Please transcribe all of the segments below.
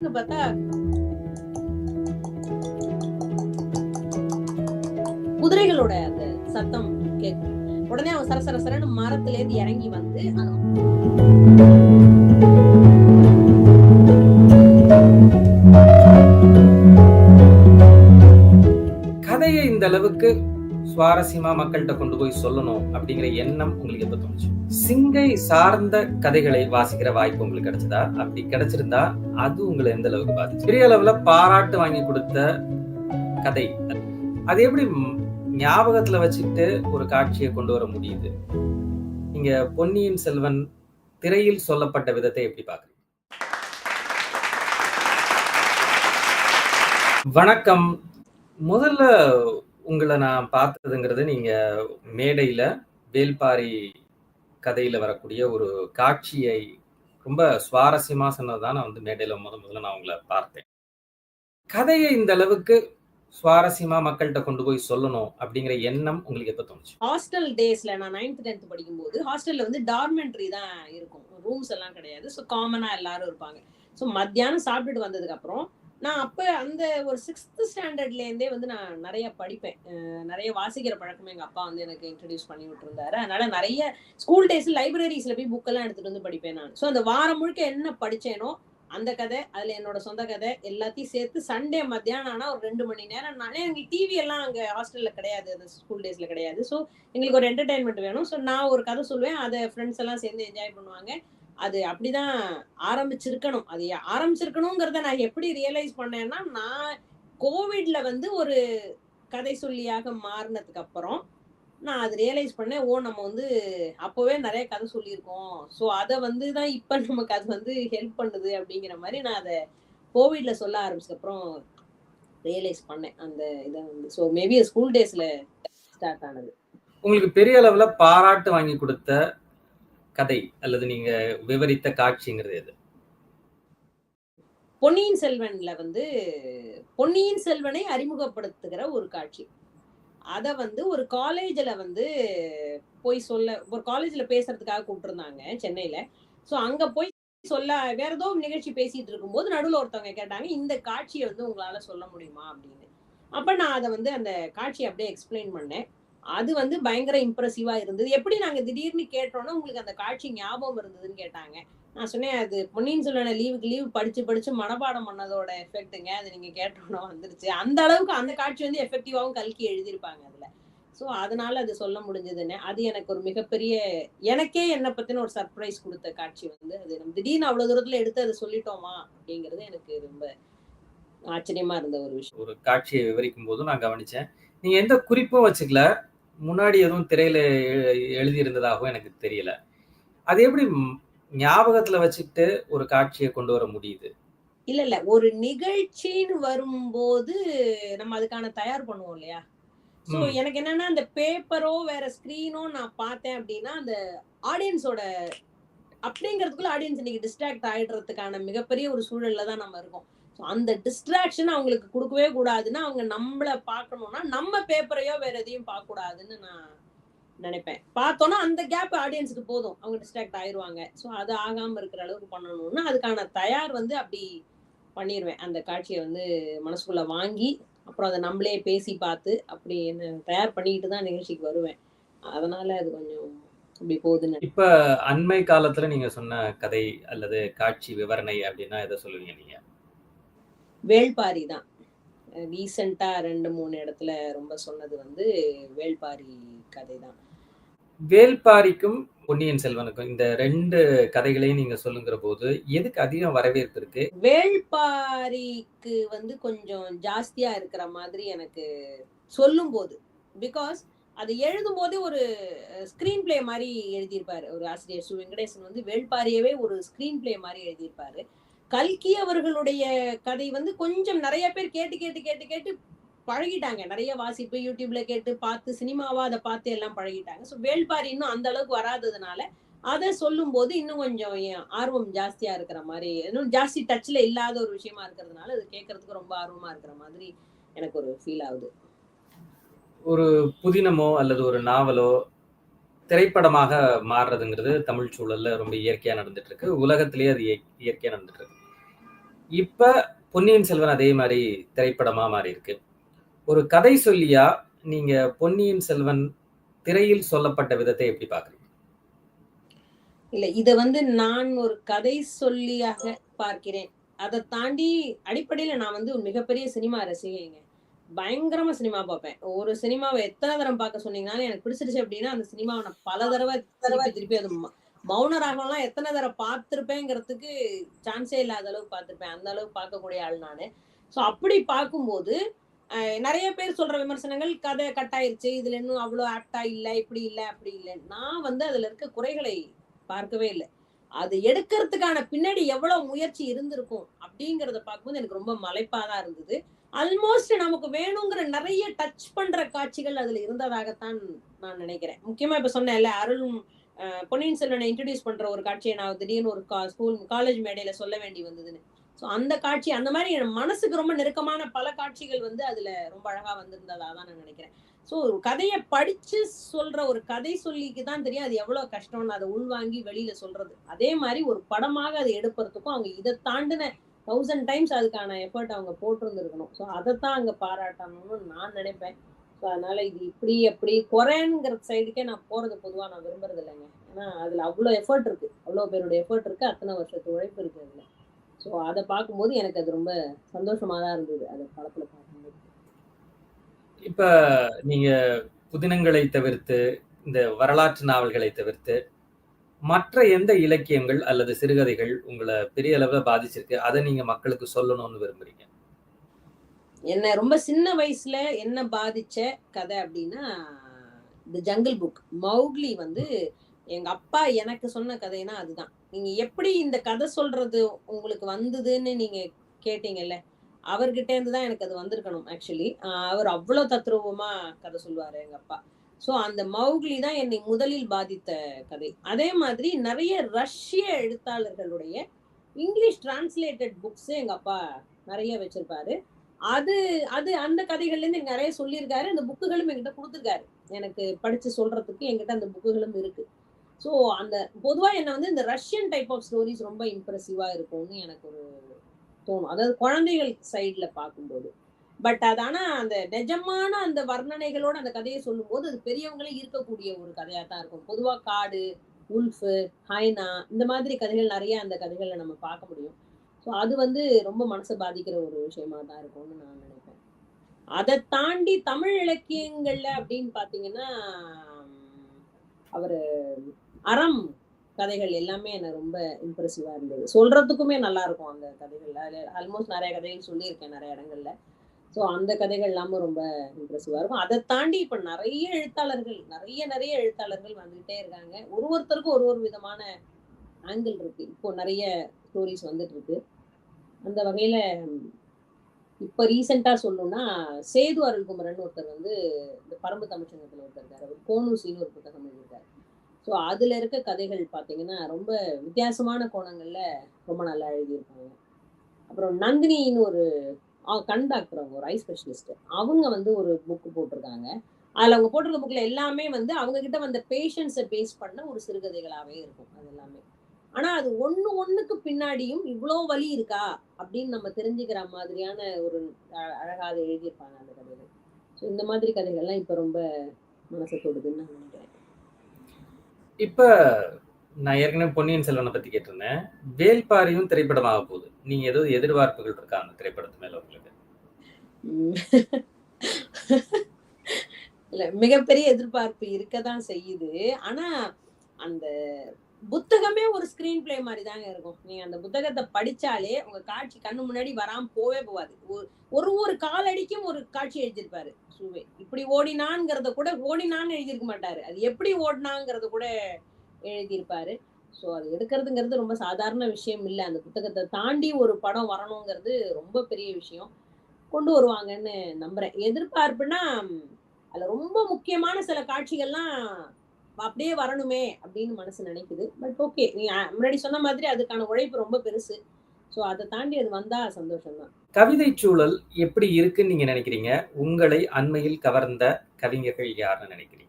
பார்த்தா குதிரைகளோட அந்த சத்தம் கேட்கும். உடனே அவன் சர சரன்னு மரத்துல இருந்து இறங்கி வந்து கதையை இந்த அளவுக்கு சுவாரஸ்யமா மக்கள்கிட்ட கொண்டு போய் சொல்லணும் அப்படிங்கிற எண்ணம் உங்களுக்கு எப்ப தோணுச்சு? சிங்கை சார்ந்த கதைகளை வாசிக்கிற வாய்ப்பு உங்களுக்கு கிடைச்சதா? அப்படி கிடைச்சிருந்தா அது உங்களை எந்த அளவுக்கு பாதிச்சு? பெரிய அளவுல பாராட்டு வாங்கி கொடுத்த கதை. அது எப்படி ஞாபகத்துல வச்சுட்டு ஒரு காட்சியை கொண்டு வர முடியுது? நீங்க பொன்னியின் செல்வன் திரையில் சொல்லப்பட்ட விதத்தை எப்படி பாக்குறீங்க? வணக்கம். முதல்ல உங்களை நான் பார்த்ததுங்கிறது நீங்க மேடையில வேல்பாரி கதையில வரக்கூடிய ஒரு காட்சியை ரொம்ப சுவாரஸ்யமா சொன்னதுதான் நான் வந்து மேடையில முத முதல்ல நான் உங்களை பார்த்தேன். கதையை இந்த அளவுக்கு சுவாரஸ்யமா மக்கள்கிட்ட கொண்டு போய் சொல்லணும் அப்படிங்கிற எண்ணம் உங்களுக்கு எப்ப தோணுச்சு? ஹாஸ்டல் டேஸ்ல நான் நைன்த் டென்த் படிக்கும்போது ஹாஸ்டல்ல வந்து டார்மெண்ட்ரி தான் இருக்கும். ரூம்ஸ் எல்லாம் கிடையாது. ஸோ காமனா எல்லாரும் இருப்பாங்க. ஸோ மத்தியானம் சாப்பிட்டுட்டு வந்ததுக்கு அப்புறம் நான் அப்ப அந்த ஒரு சிக்ஸ்த் ஸ்டாண்டர்ட்ல இருந்தே வந்து நான் நிறைய படிப்பேன். நிறைய வாசிக்கிற பழக்கமே எங்க அப்பா வந்து எனக்கு இன்ட்ரடியூஸ் பண்ணி விட்டுருந்தாரு. அதனால நிறைய ஸ்கூல் டேஸ் லைப்ரரிஸ்ல போய் புக்கெல்லாம் எடுத்துட்டு வந்து படிப்பேன் நான். ஸோ அந்த வாரம் முழுக்க என்ன படிச்சேனோ அந்த கதை அதுல என்னோட சொந்த கதை எல்லாத்தையும் சேர்த்து சண்டே மத்தியானம் ஆனா ஒரு ரெண்டு மணி நேரம் நானே எங்களுக்கு டிவி எல்லாம் அங்க ஹாஸ்டல்ல கிடையாது. அந்த ஸ்கூல் டேஸ்ல கிடையாது. ஸோ எங்களுக்கு ஒரு என்டர்டைன்மெண்ட் வேணும். ஸோ நான் ஒரு கதை சொல்லுவேன். அதை ஃப்ரெண்ட்ஸ் எல்லாம் சேர்ந்து என்ஜாய் பண்ணுவாங்க. அது அப்படிதான் ஆரம்பிச்சிருக்கணும். அது ஆரம்பிச்சிருக்கணுங்கிறத நான் எப்படி ரியலைஸ் பண்ணேன்னா நான் கோவிட்ல வந்து ஒரு கதை சொல்லியாக மாறினதுக்கு அப்புறம் நான் அது ரியலைஸ் பண்ணேன் ஓ நம்ம வந்து அப்போவே நிறைய கதை சொல்லியிருக்கோம். ஸோ அதை வந்து தான் இப்போ நமக்கு அது வந்து ஹெல்ப் பண்ணுது அப்படிங்கிற மாதிரி நான் அதை கோவிட்ல சொல்ல ஆரம்பிச்சதுக்கப்புறம் ரியலைஸ் பண்ணேன். அந்த இதை வந்து ஸோ மேபி ஸ்கூல் டேஸ்ல ஸ்டார்ட் ஆனது. உங்களுக்கு பெரிய அளவில் பாராட்டு வாங்கி கொடுத்த கதை அல்லது நீங்க விவரித்த காட்சிங்கிறது எது? பொன்னியின் செல்வன்ல வந்து பொன்னியின் செல்வனை அறிமுகப்படுத்துகிற ஒரு காட்சி. அத வந்து ஒரு காலேஜ்ல வந்து போய் சொல்ல ஒரு காலேஜ்ல பேசுறதுக்காக கூப்பிட்டுருந்தாங்க சென்னையில. சோ அங்க போய் சொல்ல வேற ஏதோ நிகழ்ச்சி பேசிட்டு இருக்கும்போது நடுவுல ஒருத்தவங்க கேட்டாங்க இந்த காட்சியை வந்து உங்களால சொல்ல முடியுமா அப்படின்னு. அப்ப நான் அதை வந்து அந்த காட்சியை அப்படியே எக்ஸ்பிளைன் பண்ணேன். அது வந்து பயங்கர இம்ப்ரெசிவா இருந்தது. எப்படி நாங்க திடீர்னு கேட்டோம்னா உங்களுக்கு அந்த காட்சி ஞாபகம் இருந்ததுன்னு கேட்டாங்க. நான் சொன்னேன் அது பொன்னியின் செல்வன லீவுக்கு லீவ் படிச்சு படிச்சு மனப்பாடம் பண்ணதோட எஃபெக்ட்டுங்க அது நீங்க கேட்டோம்னா வந்துருச்சு. அந்த அளவுக்கு அந்த காட்சி வந்து எஃபெக்டிவாவும் கல்கி எழுதியிருப்பாங்க அதுல. ஸோ அதனால அது சொல்ல முடிஞ்சதுன்னு. அது எனக்கு ஒரு மிகப்பெரிய எனக்கே என்னை பத்தின ஒரு சர்ப்ரைஸ் கொடுத்த காட்சி வந்து அது நம்ம திடீர்னு அவ்வளவு தூரத்துல எடுத்து அதை சொல்லிட்டோமா அப்படிங்கிறது எனக்கு ரொம்ப ஆச்சரியமா இருந்த ஒரு விஷயம். ஒரு காட்சியை விவரிக்கும் போதும் நான் கவனிச்சேன். நீங்க எந்த குறிப்பும் வச்சுக்கல. முன்னாடி எதுவும் திரையில எழு- எழுதி இருந்ததாகவும் எனக்கு தெரியல. அது எப்படி ஞாபகத்துல வச்சுக்கிட்டு ஒரு காட்சியை கொண்டு வர முடியுது? இல்ல இல்ல. ஒரு நிகழ்ச்சின்னு வரும்போது நம்ம அதுக்கான தயார் பண்ணுவோம் இல்லையா? சோ ம். எனக்கு என்னன்னா அந்த பேப்பரோ வேற ஸ்கிரீனோ நான் பார்த்தேன் அப்படின்னா அந்த ஆடியன்ஸோட அப்படிங்கிறதுக்குள்ள ஆடியன்ஸ் இன்னைக்கு டிஸ்ட்ராக்ட் ஆயிடுறதுக்கான மிகப்பெரிய ஒரு சூழல்ல தான் நம்ம இருக்கோம். ஸோ அந்த டிஸ்ட்ராக்ஷன் அவங்களுக்கு கொடுக்கவே கூடாதுன்னா அவங்க நம்மள பார்க்கணும்னா நம்ம பேப்பரையோ வேற எதையும் பார்க்க கூடாதுன்னு நான் நினைப்பேன். பார்த்தோன்னா அந்த கேப் ஆடியன்ஸுக்கு போதும். அவங்க டிஸ்ட்ராக்ட் ஆயிடுவாங்க ஸோ அது ஆகாம இருக்கிற அளவுக்கு பண்ணணும்னா அதுக்கான தயார் வந்து அப்படி பண்ணிடுவேன் அந்த காட்சியை வந்து மனசுக்குள்ள வாங்கி அப்புறம் அதை நம்மளே பேசி பார்த்து அப்படி என்ன தயார் பண்ணிக்கிட்டு தான் நிகழ்ச்சிக்கு வருவேன். அதனால அது கொஞ்சம் அப்படி போகுதுன்னு இப்ப அண்மை காலத்துல நீங்க சொன்ன கதை அல்லது காட்சி விவரணை அப்படின்னா எதை சொல்லுவீங்க நீங்க? வேள்பாரி தான். ரீசெண்டா ரெண்டு மூணு இடத்துல ரொம்ப சொன்னது வந்து வேள்பாரி கதை தான். வேல்பாரிக்கும் பொன்னியின் செல்வனுக்கும் இந்த ரெண்டு கதைகளையும் நீங்க சொல்லுங்கிற போது எதுக்கு அதிகம் வரவேற்பு இருக்கு? வேள்பாரிக்கு வந்து கொஞ்சம் ஜாஸ்தியா இருக்கிற மாதிரி எனக்கு சொல்லும் போது பிகாஸ் அது எழுதும் போதே ஒரு ஸ்கிரீன் பிளே மாதிரி எழுதியிருப்பாரு. ஒரு ஆசிரியர் சு வெங்கடேசன் வந்து வேள்பாரியவே ஒரு ஸ்கிரீன் பிளே மாதிரி எழுதியிருப்பாரு. கல்கி அவர்களுடைய கதை வந்து கொஞ்சம் நிறைய பேர் கேட்டு கேட்டு கேட்டு கேட்டு பழகிட்டாங்க. நிறைய வாசிப்பு யூடியூப்ல கேட்டு பார்த்து சினிமாவா அதை பார்த்து எல்லாம் பழகிட்டாங்க. ஸோ வேள்பாரி இன்னும் அந்த அளவுக்கு வராததுனால அதை சொல்லும் போது இன்னும் கொஞ்சம் ஆர்வம் ஜாஸ்தியா இருக்கிற மாதிரி இன்னும் ஜாஸ்தி டச்ல இல்லாத ஒரு விஷயமா இருக்கிறதுனால அது கேட்கறதுக்கு ரொம்ப ஆர்வமா இருக்கிற மாதிரி எனக்கு ஒரு ஃபீல் ஆகுது. ஒரு புதினமோ அல்லது ஒரு நாவலோ திரைப்படமாக மாறுறதுங்கிறது தமிழ் சூழல்ல ரொம்ப இயற்கையா நடந்துட்டு இருக்கு. உலகத்திலேயே அது இயற்கையா நடந்துட்டு இருக்கு. இப்ப பொன்னியின் செல்வன் அதே மாதிரி திரைப்படமா மாறி இருக்கு ஒரு கதை சொல்லியா நீங்க பொன்னியின் செல்வன் திரையில் சொல்லப்பட்ட விதத்தை எப்படி பாக்குறீங்க இல்ல இத வந்து நான் ஒரு கதை சொல்லியாக பார்க்கிறேன். அதை தாண்டி அடிப்படையில நான் வந்து ஒரு மிகப்பெரிய சினிமா ரசிகைங்க. பயங்கரமா சினிமா பார்ப்பேன். ஒரு சினிமாவை எத்தனை தரம் பார்க்க சொன்னீங்கனாலும் எனக்கு பிடிச்சிருச்சு அப்படின்னா அந்த சினிமாவை நான் பல தடவை திருப்பி திருப்பி அது மௌன ராகம்லாம் எத்தனை தடவை பார்த்துருப்பேங்கிறதுக்கு சான்ஸே இல்லாத அளவுக்கு பார்த்துருப்பேன். அந்த அளவுக்கு பார்க்கக்கூடிய ஆள் நானு. ஸோ அப்படி பார்க்கும்போது அஹ், நிறைய பேர் சொல்ற விமர்சனங்கள் கதை கட் ஆயிருச்சு இதுல இன்னும் அவ்வளோ ஆப்டா இல்ல. இப்படி இல்ல அப்படி இல்லை. நான் வந்து அதுல இருக்க குறைகளை பார்க்கவே இல்லை. அது எடுக்கிறதுக்கான பின்னாடி எவ்வளவு முயற்சி இருந்திருக்கும் அப்படிங்கிறத பார்க்கும்போது எனக்கு ரொம்ப மலைப்பாதான் இருந்தது. ஆல்மோஸ்ட் நமக்கு வேணுங்கிற நிறைய டச் பண்ற காட்சிகள் அதுல இருந்ததாகத்தான் நான் நினைக்கிறேன். முக்கியமா இப்ப சொன்னேன்ல அருள் பொன்னியின் செல்வனை இன்ட்ரடியூஸ் பண்ற ஒரு காட்சியை நான் திடீர்னு ஒரு ஸ்கூல் காலேஜ் மேடையில சொல்ல வேண்டி வந்ததுன்னு. ஸோ அந்த காட்சி அந்த மாதிரி என் மனசுக்கு ரொம்ப நெருக்கமான பல காட்சிகள் வந்து அதுல ரொம்ப அழகா வந்திருந்ததா தான் நான் நினைக்கிறேன். ஸோ ஒரு கதையை படிச்சு சொல்ற ஒரு கதை சொல்லிக்கு தான் தெரியும். அது எவ்வளவு கஷ்டம்னு அதை உள்வாங்கி வெளியில சொல்றது. அதே மாதிரி ஒரு படமாக அதை எடுப்பறதுக்கும் அவங்க இதை தாண்டின தௌசண்ட் டைம்ஸ் அதுக்கான எஃபர்ட் அவங்க போட்டிருந்துருக்கணும். ஸோ அதைத்தான் அங்க பாராட்டணும்னு நான் நினைப்பேன். ஸோ அதனால இது இப்படி அப்படி குறைங்கிற சைடுக்கே நான் போறது பொதுவாக நான் விரும்புறது இல்லைங்க. ஏன்னா அதுல அவ்வளோ எஃபர்ட் இருக்கு. அவ்வளோ பேருடைய எஃபர்ட் இருக்கு. அத்தனை வருஷத்து உழைப்பு இருக்கு அதுல. ஸோ அதை பார்க்கும்போது எனக்கு அது ரொம்ப சந்தோஷமா தான் இருந்தது அதை படத்துல பார்க்கும்போது. இப்ப நீங்க புதினங்களை தவிர்த்து இந்த வரலாற்று நாவல்களை தவிர்த்து மற்ற எந்த இலக்கியங்கள் அல்லது சிறுகதைகள் உங்களை பெரிய அளவில் பாதிச்சிருக்கு? அதை நீங்க மக்களுக்கு சொல்லணும்னு விரும்புறீங்க. என்ன ரொம்ப சின்ன வயசுல என்ன பாதிச்ச கதை அப்படின்னா தி ஜங்கிள் புக் மௌக்லி வந்து எங்க அப்பா எனக்கு சொன்ன கதைனா அதுதான். நீங்க எப்படி இந்த கதை சொல்றது உங்களுக்கு வந்ததுன்னு நீங்க கேட்டீங்கல்ல அவர்கிட்ட இருந்து தான் எனக்கு அது வந்திருக்கணும் ஆக்சுவலி அவர் அவ்வளவு தத்ரூபமா கதை சொல்லுவாரு எங்க அப்பா. ஸோ அந்த மௌக்லி தான் என்னை முதலில் பாதித்த கதை. அதே மாதிரி நிறைய ரஷ்ய எழுத்தாளர்களுடைய இங்கிலீஷ் டிரான்ஸ்லேட்டட் புக்ஸ் எங்க அப்பா நிறைய வச்சிருப்பாரு. அது அது அந்த கதைகள்ல இருந்து எனக்கு நிறைய சொல்லியிருக்காரு. அந்த புக்குகளும் என்கிட்ட கொடுத்துருக்காரு. எனக்கு படிச்சு சொல்றதுக்கு என்கிட்ட அந்த புக்குகளும் இருக்கு. ஸோ அந்த பொதுவா என்ன வந்து இந்த ரஷ்யன் டைப் ஆஃப் ஸ்டோரிஸ் ரொம்ப இம்ப்ரெசிவா இருக்கும்னு எனக்கு ஒரு தோணும். அதாவது குழந்தைகள் சைட்ல பார்க்கும்போது. பட் அது ஆனா அந்த நிஜமான அந்த வர்ணனைகளோட அந்த கதையை சொல்லும்போது அது பெரியவங்களே இருக்கக்கூடிய ஒரு கதையா தான் இருக்கும். பொதுவா காடு உல்ஃபு ஹைனா இந்த மாதிரி கதைகள் நிறைய அந்த கதைகளை நம்ம பார்க்க முடியும். ஸோ அது வந்து ரொம்ப மனசை பாதிக்கிற ஒரு விஷயமா தான் இருக்கும்னு நான் நினைப்பேன். அதை தாண்டி தமிழ் இலக்கியங்கள்ல அப்படின்னு பாத்தீங்கன்னா அவரு அறம் கதைகள் எல்லாமே எனக்கு ரொம்ப இம்ப்ரெசிவா இருந்தது. சொல்றதுக்குமே நல்லா இருக்கும் அந்த கதைகள்ல ஆல்மோஸ்ட் நிறைய கதைகள் சொல்லியிருக்கேன் நிறைய இடங்கள்ல. ஸோ அந்த கதைகள் எல்லாமே ரொம்ப இம்ப்ரெசிவா இருக்கும். அதை தாண்டி இப்ப நிறைய எழுத்தாளர்கள் நிறைய நிறைய எழுத்தாளர்கள் வந்துகிட்டே இருக்காங்க. ஒரு ஒருத்தருக்கும் ஒரு ஒரு விதமான ஆங்கிள் இருக்கு. இப்போ நிறைய ஸ்டோரிஸ் வந்துட்டு இருக்கு அந்த வகையில இப்ப ரீசெண்டா சொல்லணும்னா சேது அருள்குமரன் ஒருத்தர் வந்து இந்த பரம்பு தமிழ்ச்சங்கத்துல ஒருத்தர் இருக்காரு. அவர் கோனூசின்னு ஒரு புத்தகம் எழுதியிருக்காரு. ஸோ அதுல இருக்க கதைகள் பாத்தீங்கன்னா ரொம்ப வித்தியாசமான கோணங்கள்ல ரொம்ப நல்லா எழுதியிருப்பாங்க. அப்புறம் நந்தினின்னு ஒரு கண் டாக்டர் அவங்க ஒரு ஐ ஸ்பெஷலிஸ்ட் அவங்க வந்து ஒரு புக் போட்டிருக்காங்க. அதுல அவங்க போட்டிருக்க புக்ல எல்லாமே வந்து அவங்க கிட்ட வந்த பேஷண்ட்ஸை பேஸ் பண்ண ஒரு சிறுகதைகளாகவே இருக்கும். அது எல்லாமே. ஆனா அது ஒண்ணு ஒண்ணுக்கு பின்னாடியும் இவ்வளோ வலி இருக்கா? அப்படின்னு நம்ம தெரிஞ்சுக்கிற மாதிரியான ஒரு அ- அழகா அதை எழுதியிருப்பாங்க அந்த கதைகள். ஸோ இந்த மாதிரி கதைகள்லாம் இப்ப ரொம்ப மனசை தொடுதுன்னு நான் நினைக்கிறேன். இப்ப நான் ஏற்கனவே பொன்னியின் செல்வனை பத்தி கேட்டிருந்தேன். வேல்பாரியும் திரைப்படமாக போகுது. நீங்க ஏதோ எதிர்பார்ப்புகள் இருக்கா அந்த திரைப்படத்து மேல உங்களுக்கு. இல்ல மிகப்பெரிய எதிர்பார்ப்பு இருக்கதான் செய்யுது. ஆனா அந்த புத்தகமே ஒரு ஸ்கிரீன் பிளே மாதிரி தாங்க இருக்கும். நீங்க அந்த புத்தகத்தை படிச்சாலே உங்க காட்சி கண்ணு முன்னாடி வராம போவே போகாது. ஒரு- ஒரு ஒரு காலடிக்கும் ஒரு காட்சி எழுதியிருப்பாரு சுவே. இப்படி ஓடினான்ங்கிறத கூட ஓடினான்னு எழுதியிருக்க மாட்டாரு. அது எப்படி ஓடினாங்கிறத கூட எழுதியிருப்பாரு. ஸோ அது எடுக்கிறதுங்கிறது ரொம்ப சாதாரண விஷயம் இல்லை. அந்த புத்தகத்தை தாண்டி ஒரு படம் வரணுங்கிறது ரொம்ப பெரிய விஷயம். கொண்டு வருவாங்கன்னு நம்புறேன். எதிர்பார்ப்புனா அதுல ரொம்ப முக்கியமான சில காட்சிகள்லாம் அப்படியே வரணுமே அப்படின்னு மனசு நினைக்குது. பட் ஓகே நீ முன்னாடி சொன்ன மாதிரி அதுக்கான உழைப்பு ரொம்ப பெருசு. ஸோ அதை தாண்டி அது வந்தா சந்தோஷம் தான் கவிதை சூழல் எப்படி இருக்குன்னு நீங்க நினைக்கிறீங்க? உங்களை அண்மையில் கவர்ந்த கவிஞர்கள் யாருன்னு நினைக்கிறீங்க?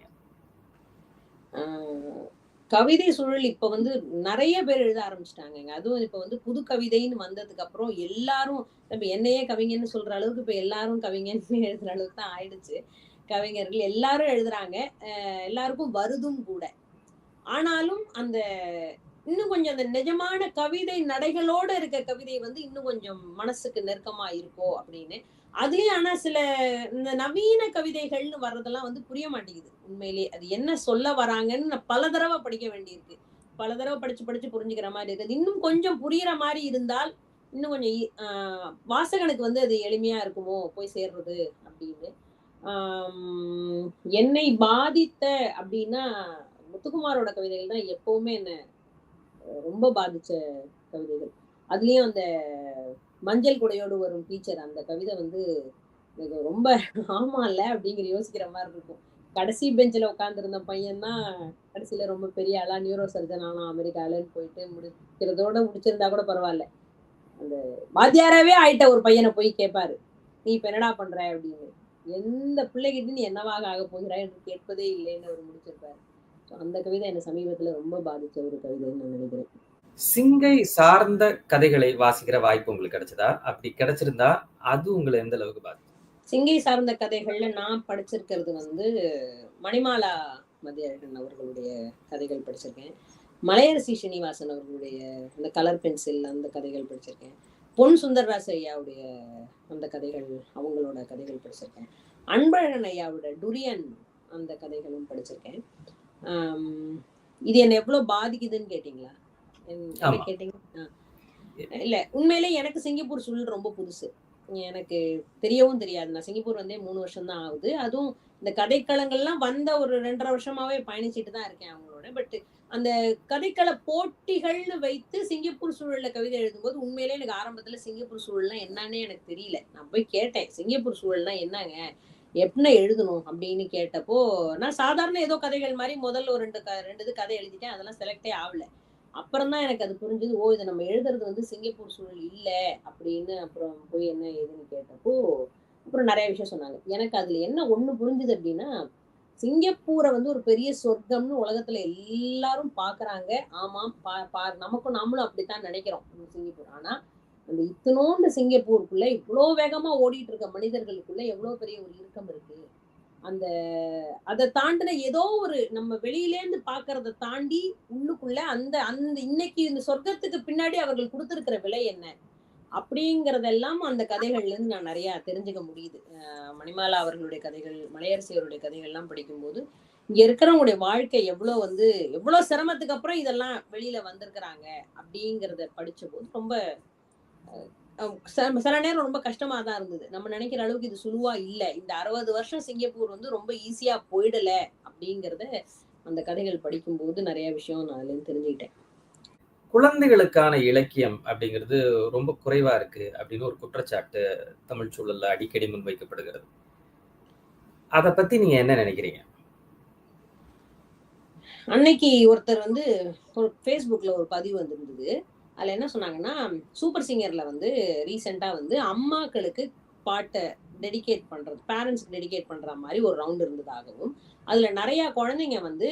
கவிதை சூழல் இப்ப வந்து நிறைய பேர் எழுத ஆரம்பிச்சிட்டாங்க அதுவும் இப்ப வந்து புது கவிதைன்னு வந்ததுக்கு அப்புறம் எல்லாரும் நம்ம என்னையே கவிஞன்னு சொல்ற அளவுக்கு இப்ப எல்லாரும் கவிஞன்னு எழுதுற அளவுக்கு தான் ஆயிடுச்சு. கவிஞர்கள் எல்லாரும் எழுதுறாங்க. எல்லாருக்கும் வருதும் கூட. ஆனாலும் அந்த இன்னும் கொஞ்சம் அந்த நிஜமான கவிதை நடைகளோட இருக்க கவிதை வந்து இன்னும் கொஞ்சம் மனசுக்கு நெருக்கமா இருக்கோ அப்படின்னு. அதுலயும் ஆனா சில இந்த நவீன கவிதைகள்னு வர்றதெல்லாம் வந்து புரிய மாட்டேங்குது. உண்மையிலேயே அது என்ன சொல்ல வராங்கன்னு நான் பல தடவை படிக்க வேண்டியிருக்கு. பல தடவை படிச்சு படிச்சு புரிஞ்சுக்கிற மாதிரி இருக்குது. இன்னும் கொஞ்சம் புரியுற மாதிரி இருந்தால் இன்னும் கொஞ்சம் வாசகனுக்கு வந்து அது எளிமையா இருக்குமோ? போய் சேர்றது அப்படின்னு. என்னை பாதித்த அப்படின்னா முத்துக்குமாரோட கவிதைகள் தான் எப்பவுமே என்ன ரொம்ப பாதிச்ச கவிதைகள். அதுலயும் அந்த மஞ்சள் குடையோடு வரும் டீச்சர் அந்த கவிதை வந்து எனக்கு ரொம்ப ஆமா இல்ல அப்படிங்கிற யோசிக்கிற மாதிரி இருக்கும். கடைசி பெஞ்சில் உட்காந்துருந்த பையன் தான் கடைசியில ரொம்ப பெரிய ஆளா நியூரோ சர்ஜன் ஆனா அமெரிக்காலன்னு போயிட்டு முடிக்கிறதோட முடிச்சிருந்தா கூட பரவாயில்ல. அந்த வாத்தியாராவே ஆயிட்ட ஒரு பையனை போய் கேட்பாரு நீ இப்ப என்னடா பண்ற? அப்படின்னு. எந்த பிள்ளைகிட்ட நீ என்னவாக ஆக போகிறாய் என்று கேட்பதே இல்லைன்னு அவர் முடிச்சிருப்பாரு. அந்த கவிதை என்ன சமீபத்துல ரொம்ப பாதிச்ச ஒரு கவிதைன்னு நான் நினைக்கிறேன். சிங்கை சார்ந்த கதைகளை வாசிக்கிற வாய்ப்பு உங்களுக்கு கிடைச்சதா? அப்படி கிடைச்சிருந்தா அது உங்களை எந்த அளவுக்கு பாதிக்கும்? சிங்கை சார்ந்த கதைகள்ல நான் படிச்சிருக்கிறது வந்து மணிமாலா மதியழகன் அவர்களுடைய கதைகள் படிச்சிருக்கேன். மலையரசி ஸ்ரீனிவாசன் அவர்களுடைய அந்த கலர் பென்சில் அந்த கதைகள் படிச்சிருக்கேன். பொன் சுந்தர்ராஸ் ஐயாவுடைய அந்த கதைகள் அவங்களோட கதைகள் படிச்சிருக்கேன். அன்பழகன் ஐயாவோட டுரியன் அந்த கதைகளும் படிச்சிருக்கேன். இது என்ன எவ்வளவு பாதிக்குதுன்னு கேட்டீங்களா. கேட்டீங்க. இல்ல உண்மையிலே எனக்கு சிங்கப்பூர் சூழல் ரொம்ப புதுசு. எனக்கு தெரியவும் தெரியாது. நான் சிங்கப்பூர் வந்தே மூணு வருஷம் தான் ஆகுது. அதுவும் இந்த கதைக்களங்கள்லாம் வந்த ஒரு ரெண்டரை வருஷமாவே பயணிச்சுட்டு தான் இருக்கேன் அவங்களோட பட் அந்த கதைக்கள போட்டிகள்னு வைத்து சிங்கப்பூர் சூழல்ல கவிதை எழுதும்போது உண்மையிலே எனக்கு ஆரம்பத்துல சிங்கப்பூர் சூழல்னா என்னன்னே எனக்கு தெரியல. நான் போய் கேட்டேன் சிங்கப்பூர் சூழல்னா என்னங்க? எப்படி எழுதணும்? அப்படின்னு கேட்டப்போ நான் சாதாரண ஏதோ கதைகள் மாதிரி முதல்ல ஒரு ரெண்டு க- ரெண்டு இது கதை எழுதிட்டேன். அதெல்லாம் செலக்டே ஆகல. அப்புறம் தான் எனக்கு அது புரிஞ்சது ஓ இதை நம்ம எழுதுறது வந்து சிங்கப்பூர் சூழல் இல்லை. அப்படின்னு அப்புறம் போய் என்ன ஏதுன்னு கேட்டப்போ அப்புறம் நிறைய விஷயம் சொன்னாங்க. எனக்கு அதுல என்ன ஒண்ணு புரிஞ்சுது அப்படின்னா சிங்கப்பூரை வந்து ஒரு பெரிய சொர்க்கம்னு உலகத்துல எல்லாரும் பாக்குறாங்க. ஆமாம் பா பா நமக்கும் நம்மளும் அப்படித்தான் நினைக்கிறோம் இந்த சிங்கப்பூர். ஆனா அந்த இத்தனோண்டு சிங்கப்பூருக்குள்ள இவ்வளோ வேகமா ஓடிட்டு இருக்க மனிதர்களுக்குள்ள எவ்வளவு பெரிய ஒரு இறுக்கம் இருக்கு. அந்த அதை தாண்டின ஏதோ ஒரு நம்ம வெளியிலேருந்து பாக்குறத தாண்டி உள்ளுக்குள்ள அந்த அந்த இன்னைக்கு இந்த சொர்க்கத்துக்கு பின்னாடி அவர்கள் கொடுத்திருக்கிற விலை என்ன? அப்படிங்கறதெல்லாம் அந்த கதைகள்ல இருந்து நான் நிறைய தெரிஞ்சுக்க முடியுது. மணிமாலா அவர்களுடைய கதைகள் மலையரசி அவருடைய கதைகள்லாம் படிக்கும்போது இங்க இருக்கிறவங்களுடைய வாழ்க்கை எவ்வளவு வந்து எவ்வளவு சிரமத்துக்கு அப்புறம் இதெல்லாம் வெளியில வந்திருக்கிறாங்க அப்படிங்கறத படிச்ச போது ரொம்ப சில நேரம் ரொம்ப கஷ்டமா தான் இருந்தது. நம்ம நினைக்கிற அளவுக்கு இது சுழுவா இல்ல. இந்த அறுபது வருஷம் சிங்கப்பூர் வந்து ரொம்ப ஈஸியா போயிடல அப்படிங்கறத அந்த கதைகள் படிக்கும்போது நிறைய விஷயம் நான் அதுல இருந்து தெரிஞ்சுக்கிட்டேன். குழந்தைகளுக்கான இலக்கியம் அப்படிங்கிறது ரொம்ப குறைவா இருக்கு அப்படின்னு ஒரு குற்றச்சாட்டு தமிழ் சூழல்ல அடிக்கடி முன்வைக்கப்படுகிறது. அதை பத்தி நீங்க என்ன நினைக்கிறீங்க? அன்னைக்கு ஒருத்தர் வந்து ஒரு ஃபேஸ்புக்ல ஒரு பதிவு வந்திருந்தது. அதுல என்ன சொன்னாங்கன்னா சூப்பர் சிங்கர்ல வந்து ரீசெண்டா வந்து அம்மாக்களுக்கு பாட்டை டெடிகேட் பண்ணுறது பேரண்ட்ஸ்க்கு டெடிகேட் பண்ற மாதிரி ஒரு ரவுண்ட் இருந்ததாகவும் அதுல நிறைய குழந்தைங்க வந்து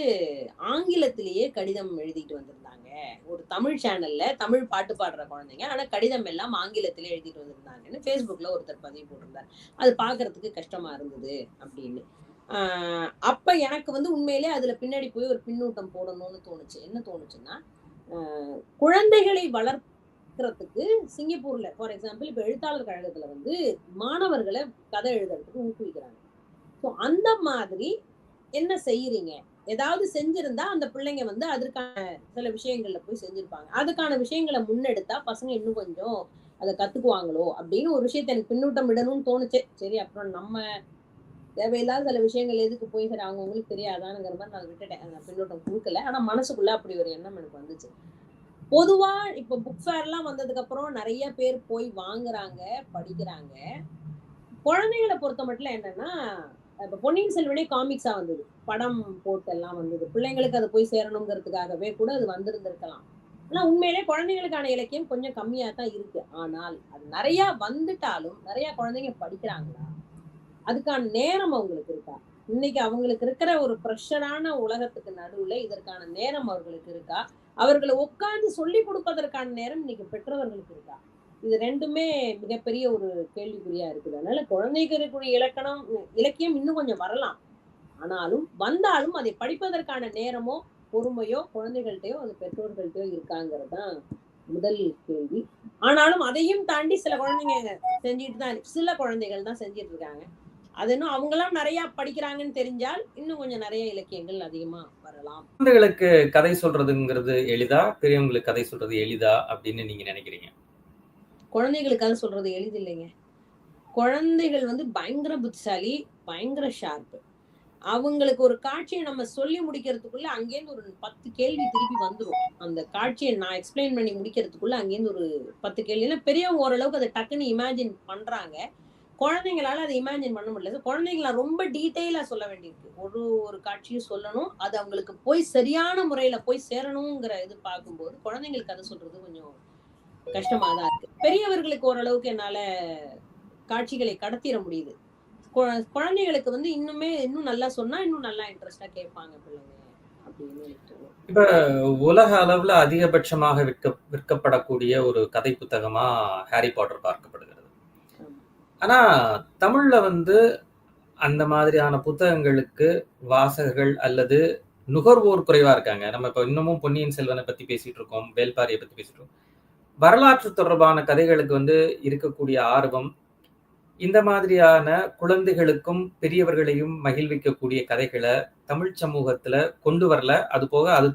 ஆங்கிலத்திலேயே கடிதம் எழுதிட்டு வந்திருந்தாங்க. ஒரு தமிழ் சேனல்ல தமிழ் பாட்டு பாடுற குழந்தைங்க ஆனா கடிதம் எல்லாம் ஆங்கிலத்திலே எழுதிட்டு வந்திருந்தாங்கன்னு ஃபேஸ்புக்ல ஒருத்தர் பதிவு போட்டிருந்தார். அது பாக்குறதுக்கு கஷ்டமா இருந்தது அப்படின்னு. ஆஹ் அப்ப எனக்கு வந்து உண்மையிலே அதுல பின்னாடி போய் ஒரு பின்னூட்டம் போடணும்னு தோணுச்சு. என்ன தோணுச்சுன்னா ஆஹ் குழந்தைகளை வளர்க்கறதுக்கு சிங்கப்பூர்ல ஃபார் எக்ஸாம்பிள் இப்போ எழுத்தாளர் கழகத்துல வந்து மாணவர்களை கதை எழுதுறதுக்கு ஊக்குவிக்கிறாங்க. ஸோ அந்த மாதிரி என்ன செய்யறீங்க ஏதாவது செஞ்சிருந்தா அந்த பிள்ளைங்க வந்து அதற்கான சில விஷயங்கள்ல போய் செஞ்சிருப்பாங்க. அதுக்கான விஷயங்களை முன்னெடுத்தா பசங்க இன்னும் கொஞ்சம் அதை கத்துக்குவாங்களோ அப்படின்னு ஒரு விஷயத்த எனக்கு பின்னூட்டம் விடணும்னு தோணுச்சு. சரி அப்புறம் நம்ம தேவையில்லாத சில விஷயங்கள் எதுக்கு போய் சரி அவங்கவுங்களுக்கு தெரியாதானுங்கிற மாதிரி நான் விட்டுட்டேன். பின்னூட்டம் கொடுக்கல. ஆனா மனசுக்குள்ள அப்படி ஒரு எண்ணம் எனக்கு வந்துச்சு. பொதுவா இப்ப புக் ஃபேர்லாம் வந்ததுக்கு அப்புறம் நிறைய பேர் போய் வாங்குறாங்க படிக்கிறாங்க. குழந்தைகளை பொறுத்த மட்டும் என்னன்னா இப்ப பொன்னியின் செல்வனே காமிக்ஸா வந்தது. படம் போட்டு எல்லாம் வந்தது. பிள்ளைங்களுக்கு அது போய் சேரணுங்கிறதுக்காகவே கூட அது வந்திருந்திருக்கலாம். ஆனா உண்மையிலே குழந்தைங்களுக்கான இலக்கியம் கொஞ்சம் கம்மியா தான் இருக்கு. ஆனால் அது நிறைய வந்துட்டாலும் நிறைய குழந்தைங்க படிக்கிறாங்களா? அதுக்கான நேரம் அவங்களுக்கு இருக்கா? இன்னைக்கு அவங்களுக்கு இருக்கிற ஒரு ப்ரெஷரான உலகத்துக்கு நடுவுல இதற்கான நேரம் அவர்களுக்கு இருக்கா? அவர்களை உட்கார்ந்து சொல்லி கொடுப்பதற்கான நேரம் இன்னைக்கு பெற்றவர்களுக்கு இருக்கா? இது ரெண்டுமே மிகப்பெரிய ஒரு கேள்விக்குறியா இருக்குது. அதனால குழந்தைகளுக்குரிய இலக்கணம் இலக்கியம் இன்னும் கொஞ்சம் வரலாம். ஆனாலும் வந்தாலும் அதை படிப்பதற்கான நேரமோ பொறுமையோ குழந்தைகள்கிட்டயோ அது பெற்றோர்கள்ட்டயோ இருக்காங்கிறது தான் முதல் கேள்வி. ஆனாலும் அதையும் தாண்டி சில குழந்தைங்க செஞ்சுட்டு தான் சில குழந்தைகள் தான் செஞ்சிட்டு இருக்காங்க. அது இன்னும் அவங்களாம் நிறைய படிக்கிறாங்கன்னு தெரிஞ்சால் இன்னும் கொஞ்சம் நிறைய இலக்கியங்கள் அதிகமா வரலாம். குழந்தைகளுக்கு கதை சொல்றதுங்கிறது எளிதா? பெரியவங்களுக்கு கதை சொல்றது எளிதா? அப்படின்னு நீங்க நினைக்கிறீங்க? குழந்தைகளுக்கு அது சொல்றது எளிதில்லைங்க. குழந்தைகள் வந்து பயங்கர புத்திசாலி பயங்கர ஷார்ப்பு அவங்களுக்கு ஒரு காட்சியை நம்ம சொல்லி முடிக்கிறதுக்குள்ள அங்கேருந்து ஒரு பத்து கேள்வி திருப்பி வந்துடும் அந்த காட்சியை நான் எக்ஸ்பிளைன் பண்ணி முடிக்கிறதுக்குள்ள அங்கேருந்து ஒரு பத்து கேள்வி. ஏன்னா பெரியவங்க ஓரளவுக்கு அதை டக்குன்னு இமேஜின் பண்றாங்க. குழந்தைங்களால அதை இமேஜின் பண்ண முடியல. குழந்தைங்கள ரொம்ப டீட்டெயிலா சொல்ல வேண்டியிருக்கு. ஒரு ஒரு காட்சியும் சொல்லணும். அது அவங்களுக்கு போய் சரியான முறையில போய் சேரணுங்கிற இது பார்க்கும்போது குழந்தைங்களுக்கு அதை சொல்றது கொஞ்சம் கஷ்டமா தான் இருக்கு. பெரியவர்களுக்கு ஓரளவுக்கு என்னால காட்சிகளை கடத்திட முடியுது. கு- குழந்தைகளுக்கு வந்து இன்னுமே இன்னும் நல்லா சொன்னா இன்னும் நல்லா இன்ட்ரெஸ்டா கேட்பாங்க பிள்ளைங்க அப்படின்னு உலக அளவுல அதிகபட்சமாக விற்க விற்கப்படக்கூடிய ஒரு கதை புத்தகமா ஹாரி பாட்டர் பார்க்கப்படுகிறது. ஆனா தமிழ்ல வந்து அந்த மாதிரியான புத்தகங்களுக்கு வாசகர்கள் அல்லது நுகர்வோர் குறைவா இருக்காங்க. நம்ம இப்ப இன்னமும் பொன்னியின் செல்வனை பத்தி பேசிட்டு இருக்கோம் வேல்பாரியை பத்தி பேசிட்டு இருக்கோம். வரலாற்று தொடர்பான கதைகளுக்கு வந்து இருக்கக்கூடிய ஆர்வம் இந்த மாதிரியான குழந்தைகளுக்கும் பெரியவர்களையும் மகிழ்விக்கக்கூடிய கதைகளை தமிழ் சமூகத்துல கொண்டு வரல. அது போக அது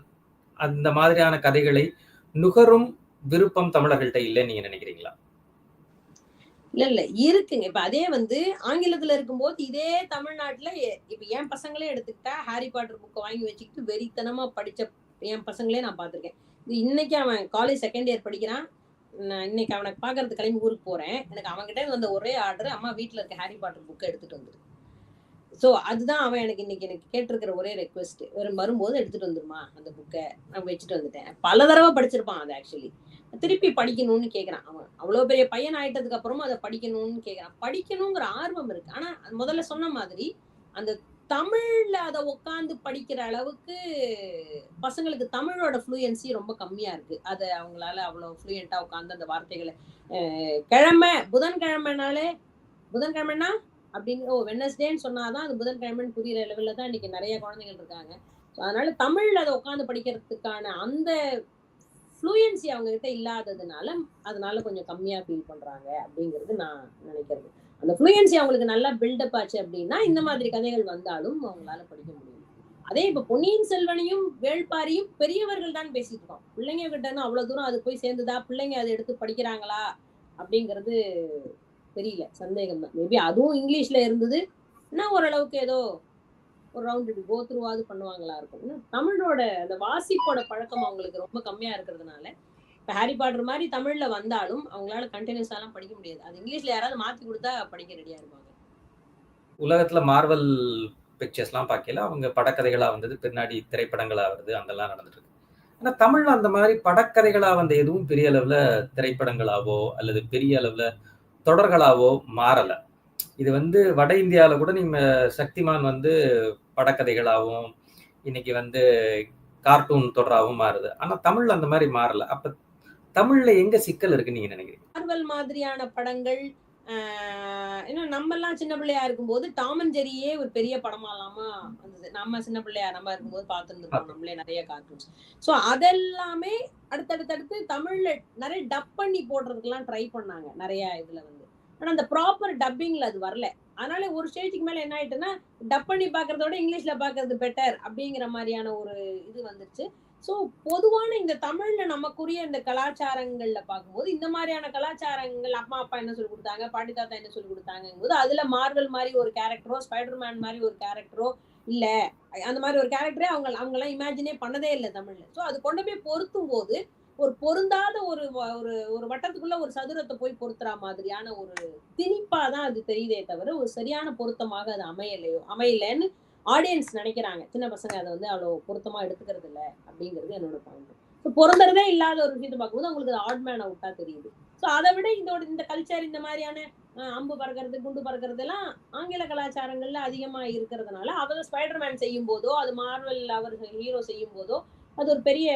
அந்த மாதிரியான கதைகளை நுகரும் விருப்பம் தமிழர்கள்ட்ட இல்லைன்னு நீங்க நினைக்கிறீங்களா? இல்ல இல்ல. இருக்குங்க. இப்ப அதே வந்து ஆங்கிலத்துல இருக்கும்போது இதே தமிழ்நாட்டுல இப்ப என் பசங்களே எடுத்துக்கிட்டா ஹாரி பாட்டர் புக்கை வாங்கி வச்சுக்கிட்டு வெறித்தனமா படிச்ச என் பசங்களே நான் பாத்திருக்கேன் இது இன்னைக்கு அவன் காலேஜ் செகண்ட் இயர் படிக்கிறான். நான் இன்னைக்கு அவனை பாக்குறது கிளம்பி ஊருக்கு போறேன். எனக்கு அவன்கிட்ட வந்த ஒரே ஆர்டர் அம்மா வீட்டுல இருக்க ஹாரி பாட்டர் புக்கை எடுத்துட்டு வந்துரு. சோ அதுதான் அவன் எனக்கு இன்னைக்கு எனக்கு கேட்டிருக்கிற ஒரே ரெக்வெஸ்ட் வரும்போது எடுத்துட்டு வந்துருமா அந்த புக்கை நான் வச்சுட்டு வந்துட்டேன். பல தடவை படிச்சிருப்பான் அது ஆக்சுவலி திருப்பி படிக்கணும்னு கேட்குறான் அவன். அவ்வளோ பெரிய பையன் ஆயிட்டதுக்கு அப்புறமும் அதை படிக்கணும்னு கேட்குறான் படிக்கணுங்கிற ஆர்வம் இருக்கு. ஆனா முதல்ல சொன்ன மாதிரி அந்த தமிழ்ல அதை உட்காந்து படிக்கிற அளவுக்கு பசங்களுக்கு தமிழோட ஃப்ளூயன்சி ரொம்ப கம்மியா இருக்கு. அதை அவங்களால அவ்வளோ ஃப்ளூயண்டா உட்காந்து அந்த வார்த்தைகளை கிழமை புதன்கிழமைனாலே புதன்கிழமைனா அப்படின்னு ஓ வெனஸ்டேன்னு சொன்னாதான் அது புதன்கிழமைன்னு புரியுற லெவல்ல தான் இன்னைக்கு நிறைய குழந்தைகள் இருக்காங்க. அதனால தமிழ்ல அதை உட்காந்து படிக்கிறதுக்கான அந்த ஃப்ளூயன்சி அவங்க கிட்ட இல்லாததுனால அதனால கொஞ்சம் கம்மியா ஃபீல் பண்றாங்க அப்படிங்கிறது நான் நினைக்கிறது. அந்த ஃப்ளூயன்சி அவங்களுக்கு நல்லா பில்டப் ஆச்சு அப்படின்னா இந்த மாதிரி கதைகள் வந்தாலும் அவங்களால படிக்க முடியும். அதே இப்ப பொன்னியின் செல்வனையும் வேள்பாரியும் பெரியவர்கள் தான் பேசிட்டு இருக்கோம். பிள்ளைங்க கிட்ட அவ்வளோ அவ்வளவு தூரம் அது போய் சேர்ந்துதா? பிள்ளைங்க அதை எடுத்து படிக்கிறாங்களா? அப்படிங்கிறது தெரியல. சந்தேகம் தான் மேபி அதுவும் இங்கிலீஷ்ல இருந்தது. என்ன ஓரளவுக்கு ஏதோ ஒரு ரவுண்ட் இப்படி பண்ணுவாங்களா இருக்கும். தமிழோட அந்த வாசிப்போட பழக்கம் அவங்களுக்கு ரொம்ப கம்மியா இருக்கிறதுனால இப்ப ஹாரி பாட்டர் மாதிரி தமிழ்ல வந்தாலும் அவங்களால கண்டினியூஸா எல்லாம் படிக்க முடியாது. அது இங்கிலீஷ்ல யாராவது மாத்தி கொடுத்தா படிக்க ரெடியா இருப்பாங்க. உலகத்துல மார்வல் பிக்சர்ஸ்லாம் பார்க்கல அவங்க படக்கதைகளா வந்தது பின்னாடி திரைப்படங்களா வருது அதெல்லாம் நடந்துட்டு ஆனால் ஆனா தமிழ்ல அந்த மாதிரி படக்கதைகளா வந்த எதுவும் பெரிய அளவுல திரைப்படங்களாவோ அல்லது பெரிய அளவுல தொடர்களாவோ மாறல. இது வந்து வட இந்தியாவில் கூட நீங்க சக்திமான் வந்து படக்கதைகளாகவும் இன்னைக்கு வந்து கார்ட்டூன் தொடராகவும் மாறுது. ஆனா தமிழ்ல அந்த மாதிரி மாறல. அப்ப தமிழ்ல எங்க சிக்கல் இருக்குன்னு நீங்க நினைக்கிறீங்க? மார்வல் மாதிரியான படங்கள் ஆஹ் ஏன்னா நம்ம எல்லாம் சின்ன பிள்ளையா இருக்கும்போது டாம் அண்ட் ஜெரியே ஒரு பெரிய படமா இல்லாம வந்தது. நம்ம சின்ன பிள்ளையா நம்ம இருக்கும்போது பார்த்துருந்துருக்கோம் நம்மளே நிறைய கார்ட்டூன்ஸ் ஸோ அதெல்லாமே அடுத்தடுத்தடுத்து தமிழ்ல நிறைய டப் பண்ணி போடுறதுக்கெல்லாம் ட்ரை பண்ணாங்க. நிறைய இதுல வந்து. ஆனா அந்த ப்ராப்பர் டப்பிங்ல அது வரல. அதனால ஒரு ஸ்டேஜுக்கு மேல என்ன ஆயிட்டுன்னா டப் பண்ணி பாக்குறத விட இங்கிலீஷ்ல பாக்குறது பெட்டர் அப்படிங்கிற மாதிரியான ஒரு இது வந்துருச்சு. ஸோ பொதுவான இந்த தமிழ்ல நமக்குரிய இந்த கலாச்சாரங்கள்ல பார்க்கும்போது இந்த மாதிரியான கலாச்சாரங்கள் அம்மா அப்பா என்ன சொல்லி கொடுத்தாங்க பாட்டி தாத்தா என்ன சொல்லி கொடுத்தாங்கும்போது அதுல மார்வல் மாதிரி ஒரு கேரக்டரோ ஸ்பைடர்மேன் மாதிரி ஒரு கேரக்டரோ இல்ல. அந்த மாதிரி ஒரு கேரக்டரே அவங்க அவங்க எல்லாம் இமேஜினே பண்ணதே இல்லை தமிழ்ல. ஸோ அது கொண்டு போய் பொருத்தும் போது ஒரு பொருந்தாத ஒரு ஒரு ஒரு வட்டத்துக்குள்ள ஒரு சதுரத்தை போய் பொருத்துற மாதிரியான ஒரு திணிப்பா தான் அது தெரியுதே தவிர ஒரு சரியான பொருத்தமாக அது அமையலையோ அமையலன்னு ஆடியன்ஸ் நினைக்கிறாங்க. சின்ன பசங்க அதை வந்து அவ்வளோ பொருத்தமா எடுத்துக்கிறது இல்லை அப்படிங்கிறது என்னோட பாயிண்ட் ஸோ பொருந்தறதே இல்லாத ஒரு விஷயத்தை பார்க்கும்போது அவங்களுக்கு அது ஆட் மேன் அவுட்டா தெரியுது. ஸோ அதை விட இதோட இந்த கல்ச்சர் இந்த மாதிரியான அம்பு பறக்கிறது குண்டு பறக்கிறது எல்லாம் ஆங்கில கலாச்சாரங்கள்ல அதிகமா இருக்கிறதுனால அவரை ஸ்பைடர்மேன் செய்யும் போதோ அது மார்வல் அவர் ஹீரோ செய்யும் போதோ அது ஒரு பெரிய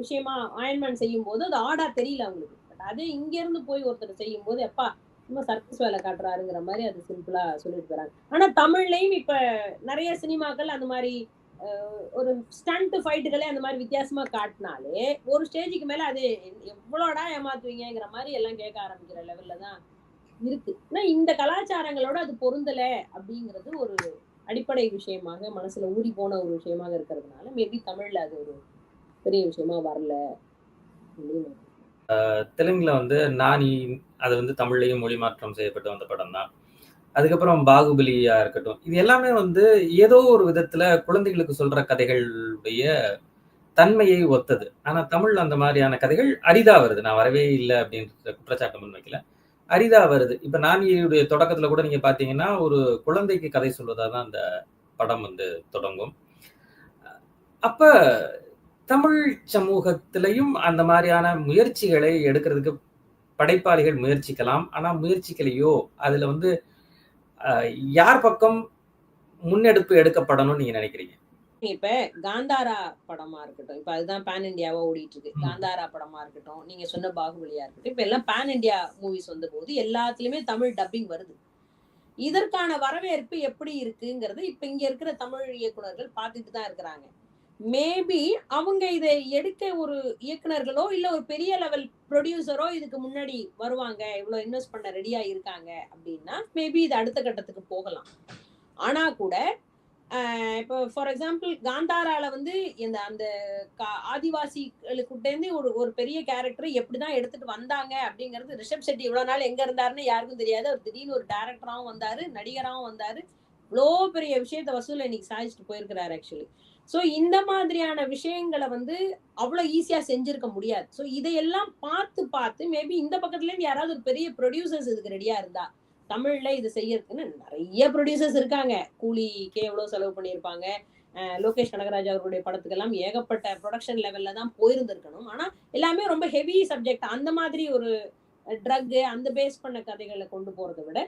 விஷயமா அயன்மேன் செய்யும் போது அது ஆடா தெரியல அவங்களுக்கு. பட் அதே இங்க இருந்து போய் ஒருத்தர் செய்யும் போது எப்பா சும்மா சர்க்கஸ் வேலை காட்டுறாருங்கிற மாதிரி அது சிம்பிளா சொல்லிட்டு போறாங்க. ஆனா தமிழ்லயும் இப்ப நிறைய சினிமாக்கள் அந்த மாதிரி ஒரு ஸ்டண்ட் ஃபைட்டுகளே அந்த மாதிரி வித்தியாசமா காட்டினாலே ஒரு ஸ்டேஜுக்கு மேல அது எவ்வளோடா ஏமாத்துவீங்கிற மாதிரி எல்லாம் கேட்க ஆரம்பிக்கிற லெவல்ல தான் இருக்கு. ஆனா இந்த கலாச்சாரங்களோட அது பொருந்தல அப்படிங்கிறது ஒரு அடிப்படை விஷயமாக மனசுல ஊறி போன ஒரு விஷயமாக இருக்கிறதுனால மேபி தமிழ்ல அது ஒரு பெரிய விஷயமா வரல தெலுங்குல வந்து நானி அது வந்து தமிழ்லையும் மொழி மாற்றம் செய்யப்பட்டு வந்த படம் தான் அதுக்கப்புறம் பாகுபலியா இருக்கட்டும். இது எல்லாமே வந்து ஏதோ ஒரு விதத்துல குழந்தைகளுக்கு சொல்ற கதைகளுடைய தன்மையை ஒத்தது. ஆனா தமிழ்ல அந்த மாதிரியான கதைகள் அரிதா வருது. நான் வரவே இல்லை அப்படின்ற குற்றச்சாட்டம் முன் வைக்கல. அரிதா வருது. இப்ப நானியுடைய தொடக்கத்துல கூட நீங்க பாத்தீங்கன்னா ஒரு குழந்தைக்கு கதை சொல்வதா தான் அந்த படம் வந்து தொடங்கும். அப்ப தமிழ் சமூகத்திலையும் அந்த மாதிரியான முயற்சிகளை எடுக்கிறதுக்கு படைப்பாளிகள் முயற்சிக்கலாம். ஆனா முயற்சிக்கலையோ? அதுல வந்து யார் பக்கம் முன்னெடுப்பு எடுக்கப்படணும்னு நீங்க நினைக்கிறீங்க? இப்ப காந்தாரா படமா இருக்கட்டும். இப்ப அதுதான் பேன் இந்தியாவா ஓடிட்டு இருக்கு. காந்தாரா படமா இருக்கட்டும். நீங்க சொன்ன பாகுபலியா இருக்கட்டும். இப்ப எல்லாம் பேன் இந்தியா மூவிஸ் வந்த போது எல்லாத்துலயுமே தமிழ் டப்பிங் வருது. இதற்கான வரவேற்பு எப்படி இருக்குங்கிறது இப்ப இங்க இருக்கிற தமிழ் இயக்குனர்கள் பார்த்துட்டு தான் இருக்கிறாங்க. மேபி அவங்க இதை எடுக்க ஒரு இயக்குனர்களோ இல்ல ஒரு பெரிய லெவல் ப்ரொடியூசரோ இதுக்கு முன்னாடி வருவாங்க இவ்வளவு இன்வெஸ்ட் பண்ண ரெடியா இருக்காங்க அப்படின்னா மேபி இது அடுத்த கட்டத்துக்கு போகலாம். ஆனா கூட ஆஹ் இப்போ ஃபார் எக்ஸாம்பிள் காந்தாரால வந்து இந்த அந்த கா- ஆதிவாசிகளுக்கிட்டேருந்து ஒரு ஒரு பெரிய கேரக்டர் எப்படிதான் எடுத்துட்டு வந்தாங்க அப்படிங்கிறது ரிஷப் செட்டி இவ்வளவு நாள் எங்க இருந்தாருன்னு யாருக்கும் தெரியாது. அவர் திடீர்னு ஒரு டேரக்டராகவும் வந்தாரு நடிகராகவும் வந்தாரு. இவ்வளோ பெரிய விஷயத்த வசூல இன்னைக்கு சாதிச்சுட்டு போயிருக்கிறாரு ஆக்சுவலி ஸோ இந்த மாதிரியான விஷயங்களை வந்து அவ்வளோ ஈஸியா செஞ்சுருக்க முடியாது. ஸோ இதையெல்லாம் பார்த்து பார்த்து மேபி இந்த பக்கத்துல இருந்து யாராவது ஒரு பெரிய ப்ரொடியூசர்ஸ் இதுக்கு ரெடியா இருந்தா தமிழ்ல இது செய்யறதுக்குன்னு நிறைய ப்ரொடியூசர்ஸ் இருக்காங்க. கூலிக்கே எவ்வளவு செலவு பண்ணியிருப்பாங்க. லோகேஷ் கனகராஜ் அவர்களுடைய படத்துக்கெல்லாம் ஏகப்பட்ட ப்ரொடக்ஷன் லெவல்ல தான் போயிருந்திருக்கணும். ஆனா எல்லாமே ரொம்ப ஹெவி சப்ஜெக்ட் அந்த மாதிரி ஒரு ட்ரக்கு அந்த பேஸ் பண்ண கதைகளை கொண்டு போறதை விட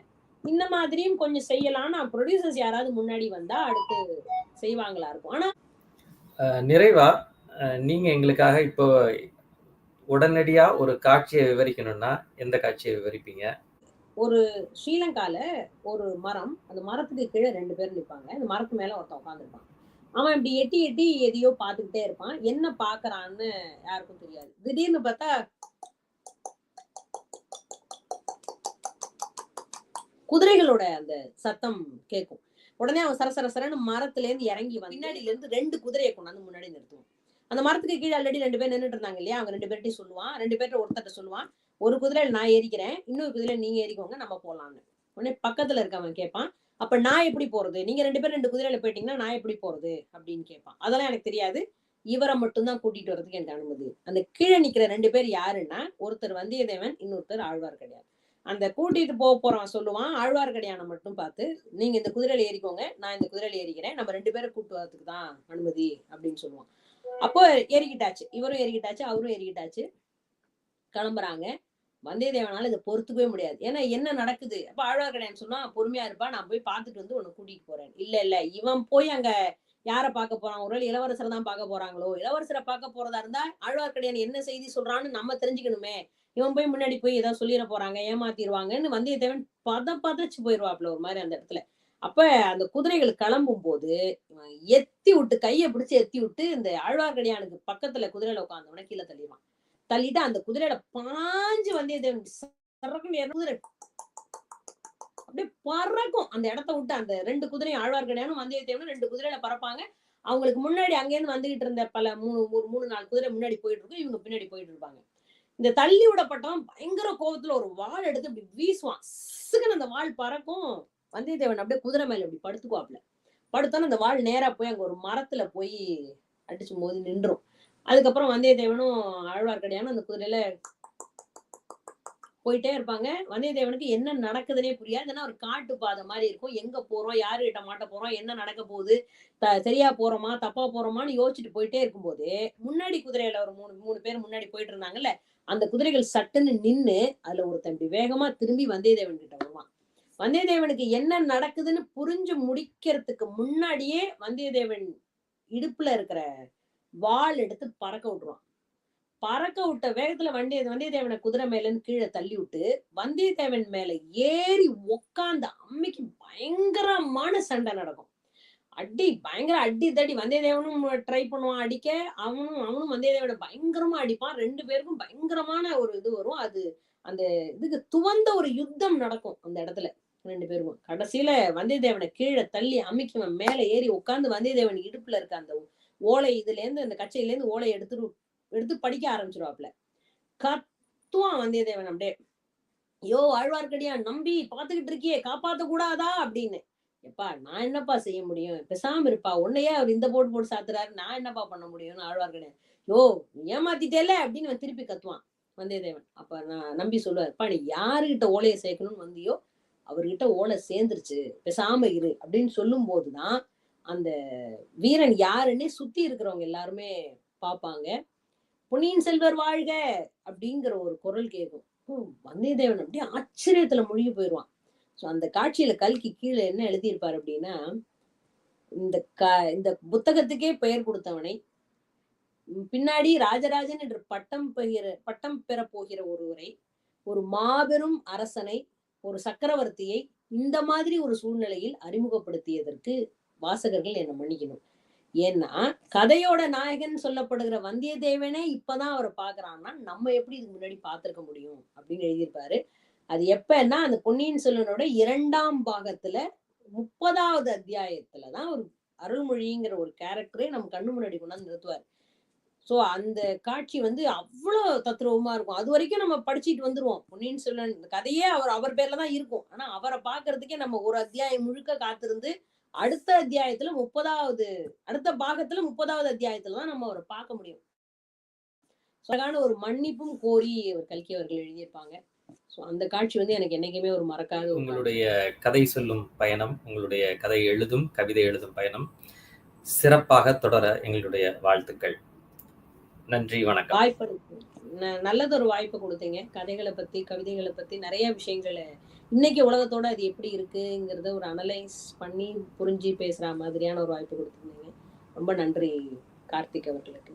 இந்த மாதிரியும் கொஞ்சம் செய்யலாம் நான் ப்ரொடியூசர்ஸ் யாராவது முன்னாடி வந்தா அடுத்து செய்வாங்களா இருக்கும். ஆனா நிறைவா நீங்கள் நீங்க எங்களுக்காக இப்போ உடனடியா ஒரு காட்சியை விவரிக்கணும்னா எந்த காட்சியை விவரிப்பீங்க? ஒரு ஸ்ரீலங்கால ஒரு மரம் அந்த மரத்துக்கு கீழே ரெண்டு பேர் நிற்பாங்க அந்த மரத்து மேல ஒருத்தன் உட்காந்துருப்பான் அவன் இப்படி எட்டி எட்டி எதையோ பார்த்துக்கிட்டே இருப்பான். என்ன பாக்குறான்னு யாருக்கும் தெரியாது. திடீர்னு பார்த்தா குதிரைகளோட அந்த சத்தம் கேட்கும். உடனே அவன் சர சர சரன்னு மரத்துல இருந்து இறங்கி வந்து பின்னாடில இருந்து ரெண்டு குதிரையை கொண்டாந்து முன்னாடி நிறுத்துவான். அந்த மரத்துக்கு கீழே ஆல்ரெடி ரெண்டு பேர் நின்னுட்டு இருந்தாங்க இல்லையா? அவங்க ரெண்டு பேர்ட்டையும் சொல்லுவான். ரெண்டு பேர்ட்ட ஒருத்தட்ட சொல்லுவான். ஒரு குதிரையில நான் ஏறிக்கிறேன். இன்னொரு குதிரையில நீங்க ஏறிக்கோங்க நம்ம போலாம்னு. உடனே பக்கத்துல இருக்கவன் கேட்பான் அப்ப நான் எப்படி போறது? நீங்க ரெண்டு பேரும் ரெண்டு குதிரையில போயிட்டீங்கன்னா நான் எப்படி போறது? அப்படின்னு கேட்பான். அதெல்லாம் எனக்கு தெரியாது. இவரை மட்டும்தான் கூட்டிட்டு வர்றதுக்கு எனக்கு அனுமதி. அந்த கீழே நிக்கிற ரெண்டு பேர் யாருன்னா ஒருத்தர் வந்தியத்தேவன் இன்னொருத்தர் ஆழ்வார்க்கடியான் அந்த கூட்டிட்டு போக போறவன் சொல்லுவான் ஆழ்வார்க்கடியானை மட்டும் பார்த்து நீங்க இந்த குதிரையில ஏறிக்கோங்க நான் இந்த குதிரையில ஏறிக்கிறேன் நம்ம ரெண்டு பேரும் கூட்டு வரதுக்கு தான் அனுமதி அப்படின்னு சொல்லுவான். அப்போ ஏறிக்கிட்டாச்சு இவரும் ஏறிக்கிட்டாச்சு அவரும் ஏறிக்கிட்டாச்சு. கிளம்புறாங்க. வந்தியத்தேவனால இதை பொறுத்துக்கவே முடியாது. ஏன்னா என்ன நடக்குது? அப்ப ஆழ்வார்க்கடியான் சொன்னா பொறுமையா இருப்பா நான் போய் பார்த்துட்டு வந்து உன்னை கூட்டிட்டு போறேன். இல்ல இல்ல இவன் போய் அங்க யார பார்க்க போறான்? ஒருவேளை இளவரசரை தான் பார்க்க போறாங்களோ? இளவரசரை பார்க்க போறதா இருந்தா ஆழ்வார்க்கடியான் என்ன செய்தி சொல்றான்னு நம்ம தெரிஞ்சுக்கணுமே. இவன் போய் முன்னாடி போய் ஏதாவது சொல்லிட போறாங்க ஏமாத்திடுவாங்கன்னு வந்தியத்தேவன் பத பதச்சு போயிருவாப்ல ஒரு மாதிரி அந்த இடத்துல. அப்ப அந்த குதிரைகள் கிளம்பும் போது எத்தி விட்டு கையை பிடிச்சி எத்தி விட்டு இந்த ஆழ்வார்க்கடியானுக்கு பக்கத்துல குதிரையில உட்காந்தவன கீழே தள்ளிடுவான். தள்ளிட்டு அந்த குதிரையில பாஞ்சு வந்தியத்தேவன் குதிரை அப்படியே பறக்கும். அந்த இடத்த விட்டு அந்த ரெண்டு குதிரையும் ஆழ்வார்க்கடியானும் வந்தியத்தேவனும் ரெண்டு குதிரையில பறப்பாங்க. அவங்களுக்கு முன்னாடி அங்கேருந்து வந்துகிட்டு இருந்த பல மூணு ஒரு மூணு நாலு குதிரை முன்னாடி போயிட்டு இருக்கும் இவங்க பின்னாடி போயிட்டு இருப்பாங்க. இந்த தள்ளி விடப்பட்டவன் பயங்கர கோபத்துல ஒரு வாள் எடுத்து இப்படி வீசுவான். சிக்கன் அந்த வாள் பறக்கும். வந்தியத்தேவன் அப்படியே குதிரை மேல இப்படி படுத்துக்குவாப்ல படுத்தோன்னு அந்த வாள் நேரா போய் அங்க ஒரு மரத்துல போய் அடிச்சு போது நின்றும். அதுக்கப்புறம் வந்தியத்தேவனும் ஆழ்வார்க்கடியான அந்த குதிரையில போயிட்டே இருப்பாங்க. வந்தியத்தேவனுக்கு என்ன நடக்குதுன்னே புரியாது. ஏன்னா ஒரு காட்டு பாதை மாதிரி இருக்கும். எங்க போறோம்? யாரு கிட்ட மாட்ட போறோம்? என்ன நடக்க போகுது? த- சரியா போறோமா? தப்பா போறோமான்னு யோசிச்சுட்டு போயிட்டே இருக்கும்போது முன்னாடி குதிரையில ஒரு மூணு மூணு பேர் முன்னாடி போயிட்டு இருந்தாங்கல்ல அந்த குதிரைகள் சட்டுன்னு நின்னு அதுல ஒருத்தன் இப்படி வேகமா திரும்பி வந்தியத்தேவன் கிட்ட வருவான். வந்தியத்தேவனுக்கு என்ன நடக்குதுன்னு புரிஞ்சு முடிக்கிறதுக்கு முன்னாடியே வந்தியத்தேவன் இடுப்புல இருக்கிற வாள் எடுத்து பறக்க விட்டுருவான். பறக்க விட்ட வேகத்துல வண்டிய வந்தியத்தேவனை குதிரை மேலன்னு கீழே தள்ளி விட்டு வந்தியத்தேவன் மேல ஏறி உக்காந்த அம்மிக்கு பயங்கரமான சண்டை நடக்கும். அடி பயங்கர அடி தடி வந்தியத்தேவனும் ட்ரை பண்ணுவான் அடிக்க. அவனும் அவனும் வந்தியத்தேவனை பயங்கரமா அடிப்பான். ரெண்டு பேருக்கும் பயங்கரமான ஒரு இது வரும். அது அந்த இதுக்கு துவந்த ஒரு யுத்தம் நடக்கும் அந்த இடத்துல. ரெண்டு பேருக்கும். கடைசியில வந்தியத்தேவனை கீழே தள்ளி அம்மிக்கு மேல ஏறி உட்காந்து வந்தியத்தேவன் இடுப்புல இருக்க அந்த ஓலை இதுல இருந்து அந்த கச்சையில இருந்து ஓலை எடுத்துட்டு எடுத்து படிக்க ஆரம்பிச்சிருவாப்ல கத்துவான் வந்தியத்தேவன் அப்படியே. யோ ஆழ்வார்க்கடியா நம்பி பாத்துக்கிட்டு இருக்கியே காப்பாத்த கூடாதா அப்படின்னு. எப்பா நான் என்னப்பா செய்ய முடியும்? பேசாம இருப்பா. உன்னையே அவர் இந்த போட்டு போட்டு சாத்துறாரு. நான் என்னப்பா பண்ண முடியும்னு ஆழ்வார்க்கடியான் யோ ஏமாத்திட்டேல அப்படின்னு அவன் திருப்பி கத்துவான். வந்தியத்தேவன். அப்ப நான் நம்பி சொல்லுவாருப்பா நீ யாருகிட்ட ஓலையை சேர்க்கணும்னு வந்தியோ அவர்கிட்ட ஓலை சேர்ந்துருச்சு. பேசாம இரு. அப்படின்னு சொல்லும் போதுதான் அந்த வீரன் யாருன்னே சுத்தி இருக்கிறவங்க எல்லாருமே பார்ப்பாங்க பொன்னியின் செல்வர் வாழ்க! அப்படிங்கிற ஒரு குரல் கேட்கும் வந்தியத்தேவன் அப்படியே ஆச்சரியத்துல முழுகி போயிடுவான் ஸோ அந்த காட்சியில கல்கி கீழே என்ன எழுதியிருப்பார் அப்படின்னா இந்த க இந்த புத்தகத்துக்கே பெயர் கொடுத்தவனை பின்னாடி ராஜராஜன் என்று பட்டம் பெயர் பட்டம் பெற போகிற ஒருவரை ஒரு மாபெரும் அரசனை ஒரு சக்கரவர்த்தியை இந்த மாதிரி ஒரு சூழ்நிலையில் அறிமுகப்படுத்தியதற்கு வாசகர்கள் என்ன மன்னிக்கணும். ஏன்னா கதையோட நாயகன் சொல்லப்படுகிற வந்தியத்தேவனே இப்பதான் அவரை பாக்குறான்னா நம்ம எப்படி இதுக்கு முன்னாடி பார்த்திருக்க முடியும் அப்படின்னு எழுதியிருப்பாரு. அது எப்பன்னா அந்த பொன்னியின் செல்வனோட இரண்டாம் பாகத்துல முப்பதாவது அத்தியாயத்துலதான் ஒரு அருள்மொழிங்கிற ஒரு கேரக்டரே நம்ம கண்ணு முன்னாடி கொண்டாந்து நிறுத்துவார். சோ அந்த காட்சி வந்து அவ்வளவு தத்ரூபமா இருக்கும். அது வரைக்கும் நம்ம படிச்சுட்டு வந்துருவோம். பொன்னியின் செல்வன் கதையே அவர் அவர் பேர்ல தான் இருக்கும். ஆனா அவரை பாக்குறதுக்கே நம்ம ஒரு அத்தியாயம் முழுக்க காத்திருந்து அடுத்த அத்தியாயத்துல முப்பதாவது அடுத்த பாகத்துல முப்பதாவது அத்தியாயத்துல தான் நம்ம அவரை பார்க்க முடியும். அழகான ஒரு மன்னிப்பும் கோரி அவர் கல்கி அவர்கள் எழுதியிருப்பாங்க. சோ அந்த காட்சி வந்து எனக்கு என்னைக்குமே ஒரு மறக்காத ஒரு. உங்களுடைய கதை சொல்லும் பயணம் உங்களுடைய கதை எழுதும் கவிதை எழுதும் பயணம் சிறப்பாக தொடர எங்களுடைய வாழ்த்துக்கள். நன்றி வணக்கம். வாய்ப்பு இருக்கு. ந- நல்லதொரு வாய்ப்பு கொடுத்தீங்க. கதைகளை பத்தி கவிதைகளை பத்தி நிறைய விஷயங்களை இன்னைக்கு உலகத்தோட அது எப்படி இருக்குங்கிறத ஒரு அனலைஸ் பண்ணி புரிஞ்சு பேசுற மாதிரியான ஒரு வாய்ப்பு கொடுத்துருந்தீங்க. ரொம்ப நன்றி கார்த்திக் அவர்களுக்கு.